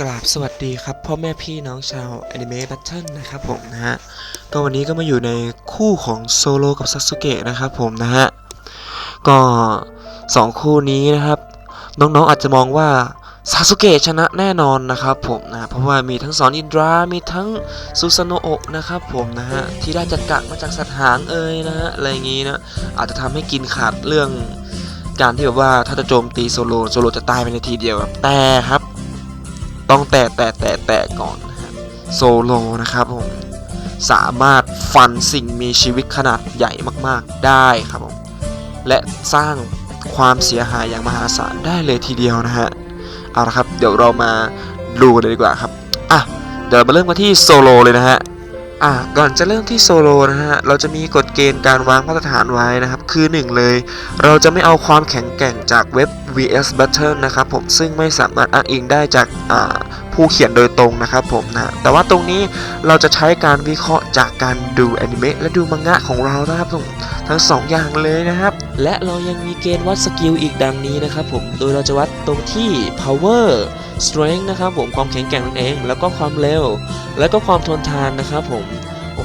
กราบสวัสดีครับพ่อแม่พี่น้องชาวแอนิเมะแบทเทิลนะครับผมนะฮะก็วันนี้ก็มาอยู่ในคู่ของโซโลกับซาสึเกะนะครับผมนะฮะก็สองคู่นี้นะครับ น้องๆอาจจะมองว่าซาสึเกะชนะแน่นอนนะครับผมนะเพราะว่ามีทั้งสอนอินดรามีทั้งซูซาโนะโอะนะครับผมนะฮะที่ได้จัดกะมาจากสัตว์หางเอ่ยนะฮะอะไรอย่างงี้นะอาจจะทำให้กินขาดเรื่องการที่แบบว่าถ้าจะโจมตีโซโลโซโลจะตายไปในทีเดียวแต่ครับ ต้องแต่แต่แต่แต่ก่อนนะครับโซโลนะครับผมสามารถฟันสิ่งมีชีวิตขนาดใหญ่มากๆได้ครับผมและสร้างความเสียหายอย่างมหาศาลได้เลยทีเดียวนะฮะเอาละครับเดี๋ยวเรามาดูกันเลยดีกว่าครับอะเดี๋ยวมาเริ่มกันที่โซโลเลยนะฮะ อะก่อนจะเริ่มที่โซโลนะฮะ เราจะมีกฎเกณฑ์การวางมาตรฐานไว้นะครับ คือหนึ่งเลย เราจะไม่เอาความแข็งแกร่งจากเว็บ VS Battle นะครับผม ซึ่งไม่สามารถอ้างอิงได้จากผู้เขียนโดยตรงนะครับผมนะ แต่ว่าตรงนี้เราจะใช้การวิเคราะห์จากการดูแอนิเมะและดูมังงะของเรานะครับผมทั้งสองอย่างเลยนะครับ และเรายังมีเกณฑ์วัดสกิลอีกดังนี้นะครับผม โดยเราจะวัดตรงที่ power strength นะครับผมความแข็งแกร่งนั่นเอง แล้วก็ความเร็ว และก็ความทนทานนะครับผม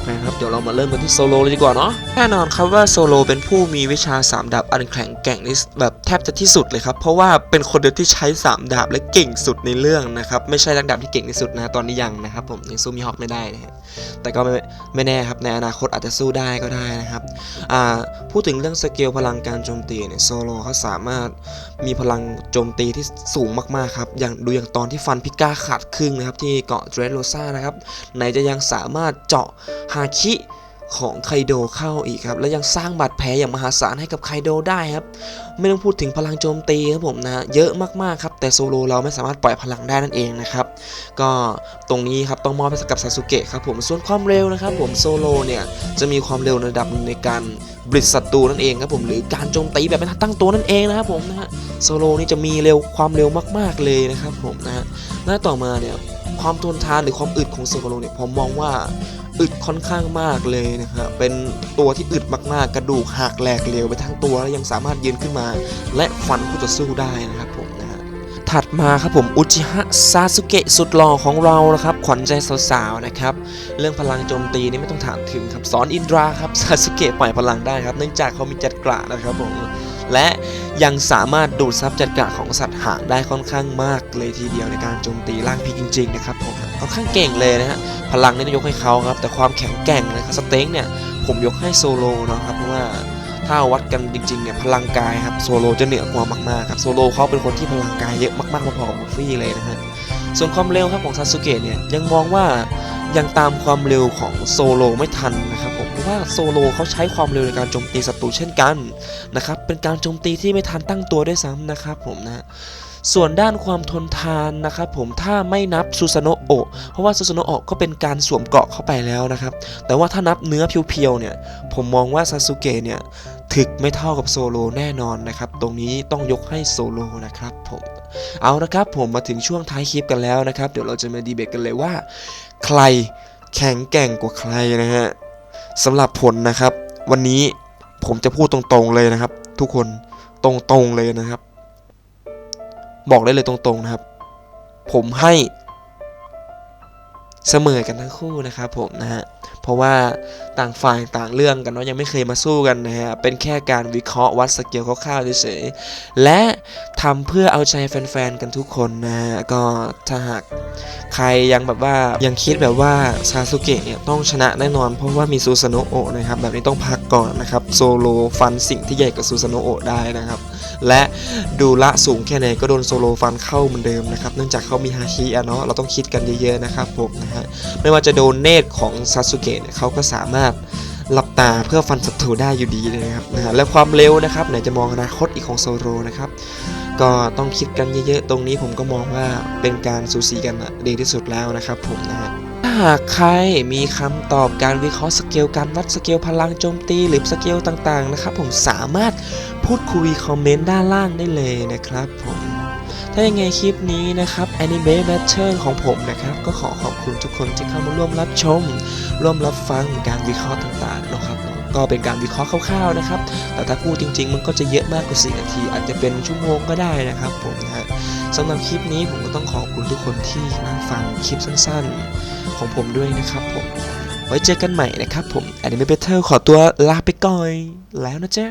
โอเครับเดี๋ยวเรามาเริ่มกันที่โซโลเลยดีกว่าเนาะแน่นอนครับว่าโซโลเป็นผู้มีวิชา 3 ดาบอันแข็งแกร่งที่แบบแทบจะที่สุดเลยครับ เพราะว่าเป็นคนเดียวที่ใช้ 3 ดาบและเก่งสุดในเรื่องนะครับ ไม่ใช่นักดาบที่เก่งที่สุดนะ ตอนนี้ยังนะครับผมยังสู้มีฮอกไม่ได้นะฮะแต่ก็ไม่ไม่แน่ครับในอนาคตอาจจะสู้ได้ก็ได้นะครับอ่าพูดถึงเรื่องสเกลพลังการโจมตีเนี่ยโซโลเขาสามารถมีพลังโจมตีที่สูงมากๆครับอย่างดูอย่างตอนที่ฟันพิก้าขาดครึ่งนะครับที่เกาะเดรสโรซ่านะครับไหนจะยังสามารถเจาะาคิของไคโดเข้าอีกครับ และยังสร้างบาดแผลอย่างมหาศาลให้กับไคโดได้ครับ ไม่ต้องพูดถึงพลังโจมตีครับผมนะเยอะมากๆครับ แต่โซโลเราไม่สามารถปล่อยพลังได้นั่นเองนะครับ ก็ตรงนี้ครับต้องมอบให้กับซาสุเกะครับผมส่วนความเร็วนะครับ ผมโซโลเนี่ยจะมีความเร็วในระดับหนึ่งในการบริดศัตรูนั่นเองครับผมหรือการโจมตีแบบไม่ทันตั้งตัวนั่นเองนะครับผมนะฮะโซโลนี่จะมีเร็วความเร็วมาก ๆเลยนะครับผมนะฮะและต่อมาเนี่ยความทนทานหรือความอึดของโซโลเนี่ยผมมองว่า อึดค่อนข้างมากเลยนะครับเป็นตัวที่อึดมากๆ กระดูกหักแหลกเหลวไปทั้งตัวแล้วยังสามารถยืนขึ้นมา และฟันคู่ต่อสู้ได้นะครับผมนะฮะถัดมาครับผมอุจิฮะซาสึเกะสุดหล่อของเรานะครับ ขวัญใจสาวๆนะครับ เรื่องพลังโจมตีนี่ไม่ต้องถามถึงครับสอนอินดราครับซาสึเกะปล่อยพลังได้ครับ เนื่องจากเขามีจัดกระนะครับผม และยังสามารถดูดซับจัดกระของสัตว์หางได้ค่อนข้างมากเลยทีเดียวในการโจมตีร่างพีจริงๆนะครับผมค่อนข้างเก่งเลยนะฮะพลังนี่ต้ยกให้เขาครับ แต่ความแข็งแกร่งนะครับสเต็งเนี่ยผมยกให้โซโลนะครับเพราะว่าถ้าวัดกันจริงๆเนี่ยพลังกายครับโซโลจะเหนือกว่ามากๆครับโซโลเขาเป็นคนที่พลังกายเยอะมากๆพอๆกับฟี่เลยนะฮะส่วนความเร็วครับของซาสึเกะเนี่ยยังมองว่ายังตามความเร็วของโซโลไม่ทันนะครับ ว่าโซโลเขาใช้ความเร็วในการโจมตีศัตรูเช่นกันนะครับเป็นการโจมตีที่ไม่ทันตั้งตัวด้วยซ้ำนะครับผมนะส่วนด้านความทนทานนะครับผมถ้าไม่นับซูซาโนะโอะเพราะว่าซูซาโนะโอะก็เป็นการสวมเกราะเข้าไปแล้วนะครับ แต่ว่าถ้านับเนื้อเพียวๆเนี่ย ผมมองว่าซาสึเกะเนี่ยถึกไม่เท่ากับโซโลแน่นอนนะครับ ตรงนี้ต้องยกให้โซโลนะครับผมเอาละครับผมมาถึงช่วงท้ายคลิปกันแล้วนะครับ เดี๋ยวเราจะมาดีเบตกันเลยว่า ใครแข็งแกร่งกว่าใครนะฮะ สำหรับผลนะครับ วันนี้ผมจะพูดตรงๆเลยนะครับ ทุกคนตรงๆเลยนะครับ บอกได้เลยตรงๆนะครับ ผมให้ เสมอกันทั้งคู่นะครับผมนะฮะ เพราะว่าต่างฝ่ายต่างเรื่องกันเนาะยังไม่เคยมาสู้กันนะฮะ เป็นแค่การวิเคราะห์วัดสเกลคร่าวๆเฉยๆ และทำเพื่อเอาใจแฟนๆ กันทุกคนนะฮะ ก็ถ้าหากใครยังแบบว่ายังคิดแบบว่าซาสุเกะเนี่ยต้องชนะแน่นอน เพราะว่ามีซูซาโนโอะนะครับ แบบนี้ต้องพักก่อนนะครับ โซโลฟันสิ่งที่ใหญ่กว่าซูซาโนโอะได้นะครับ และดูละสูงแค่ไหนก็โดนโซโลฟันเข้าเหมือนเดิมนะครับ เนื่องจากเขามีฮาคิอะเนาะเราต้องคิดกันเยอะๆนะครับผมนะฮะไม่ว่าจะโดนเนตรของซาสุเกะเนี่ยเขาก็สามารถหลับตาเพื่อฟันศัตรูได้อยู่ดีเลยนะครับนะฮะและความเร็วนะครับไหนจะมองอนาคตอีกของโซโลนะครับก็ต้องคิดกันเยอะๆ ตรงนี้ผมก็มองว่าเป็นการสูสีกันดีที่สุดแล้วนะครับผมนะฮะ หากใครมีคำตอบการวิเคราะห์สเกลการวัดสเกลพลังโจมตีหรือสเกลต่างๆนะครับผมสามารถพูดคุยคอมเมนต์ด้านล่างได้เลยนะครับผมถ้ายังไงคลิปนี้นะครับ Anime Battle ของผมนะครับ ก็ขอขอบคุณทุกคนที่เข้ามาร่วมรับชม ร่วมรับฟังการวิเคราะห์ต่างๆนะครับก็เป็นการวิเคราะห์คร่าวๆนะครับ แต่ถ้าพูดจริง ๆ มันก็จะเยอะมากกว่า4นาที อาจจะเป็นชั่วโมงก็ได้นะครับผมนะฮะ สำหรับคลิปนี้ผมก็ต้องขอบคุณทุกคนที่มาฟังคลิปสั้นๆ ของผมด้วยนะครับผม ไว้เจอกันใหม่นะครับผม Anime Battle ขอตัวลาไปก่อนแล้วนะจ๊ะ